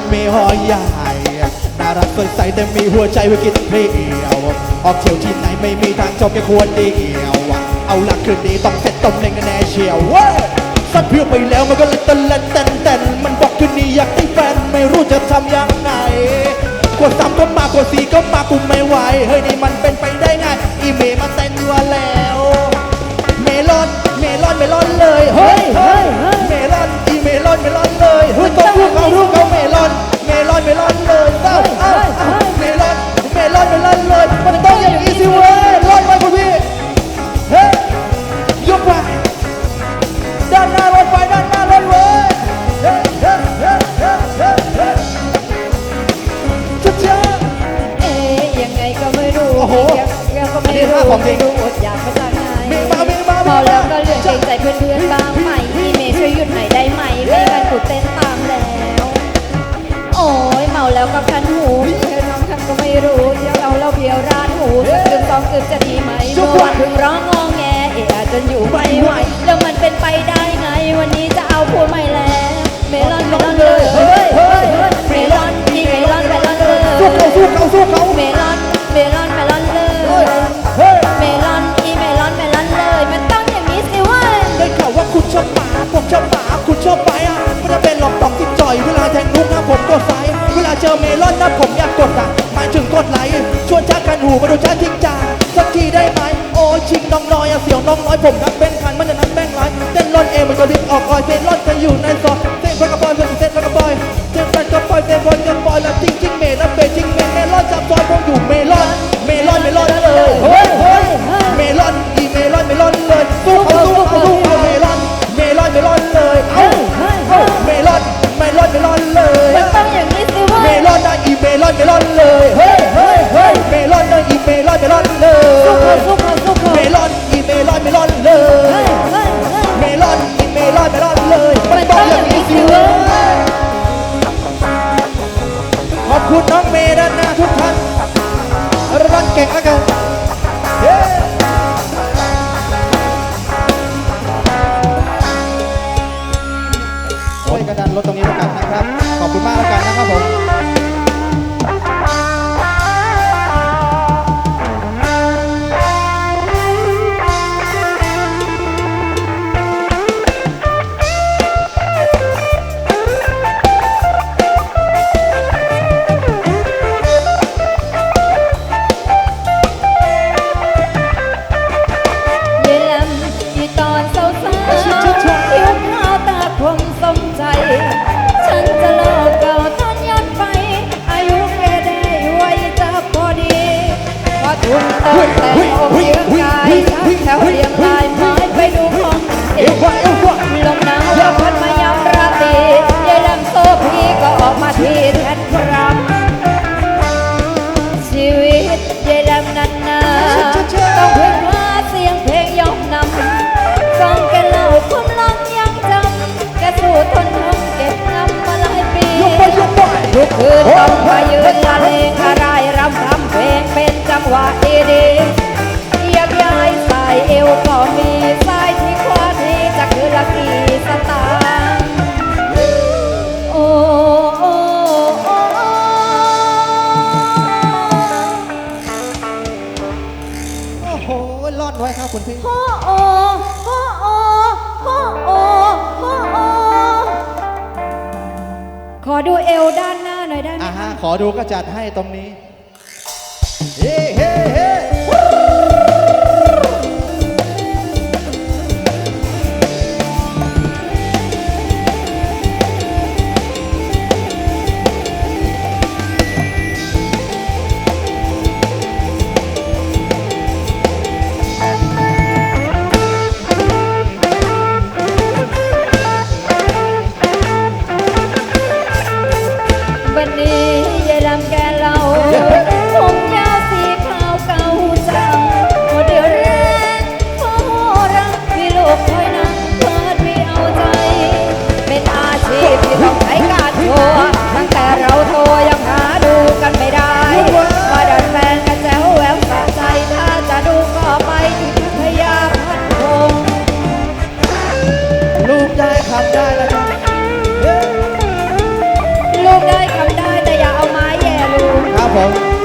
ใหญ่น่ารักสดใสแต่มีหัวใจไว้กินเพลียวออกเที่ยวที่ไหนไม่มีทางจบแค่ควรเดียวเอาหลักคืนนี้ต้องเซ็ตต้มเล่งกันแน่เชียวเว้ยสัตว์เพียวไปแล้วมันก็เลยเต้นเล่นเต้นเต้นมันบอกคืนนี้อยากได้แฟนไม่รู้จะทำยังไงกดสามก็มากดสี่ก็มากูไม่ไหวเฮ้ยนี่มันเป็นไปได้ไงอีเมมาเต้นยัวแล้ว เมลอนเมลอนเมลอนเลยเฮ้ยเฮ้ยเมลอน อีเมลอนเมลอนเลยเฮ้ยต้องรู้เขารู้เขาเมลอนเมลอนเมลอนเลยเอ้าเอ้าเอ้าเมลอนเมลอนเมลอนเลยมันต้องอย่างนี้สิเว้ยรอดไหมคุณพี่เฮ้ยยกไปด้านหน้ารถไฟด้านหน้ารถเว้ยเฮ้ยเฮ้ยเฮ้ยเฮ้ยเฮ้ยเฮ้ยจ้าเอ๊ยยังไงก็ไม่รู้โอ้โหยังยังก็ไม่อันนี้รู้ภาพของจริงไม่รู้อดอยากมาจากไหนมีมามีมามีมาเมาแล้วก็เลือกเกรงใจเพื่อนๆบ้างไหมพี่เมย์ช่วยหยุดหน่อย ได้ไหมไม่งั้นกูเต้นตามแล้ว โอ้ยเมาแล้วก็คันหูเธอน้องท่านก็ไม่รู้เดี๋ยวเราเราเบียวร้านหูสักกึ่งสองกึ่งจะดีไหมเมื่อวันเพิ่งร้องงอแงเอะอะจนอยู่ไม่ไหวแล้วมันเป็นไป ดูมาดูจ้าทิ้งจาสักทีได้ไหมโอ้ชิงน้องน้อยเสียวน้องน้อยผมนักเป็นพันมันจะนักแบ่งร้ายเต้นรอนเองมันก็ดิ้นออกคอยเต้นรอนกันอยู่ใน Okay, okay. ครับคุณพี่ พ่อโอพ่อโอพ่อโอพ่โอ ขอดูเอวด้านหน้าหน่อยได้ไหมอ่าฮะ คะขอดูก็จัดให้ตรงนี้ ผม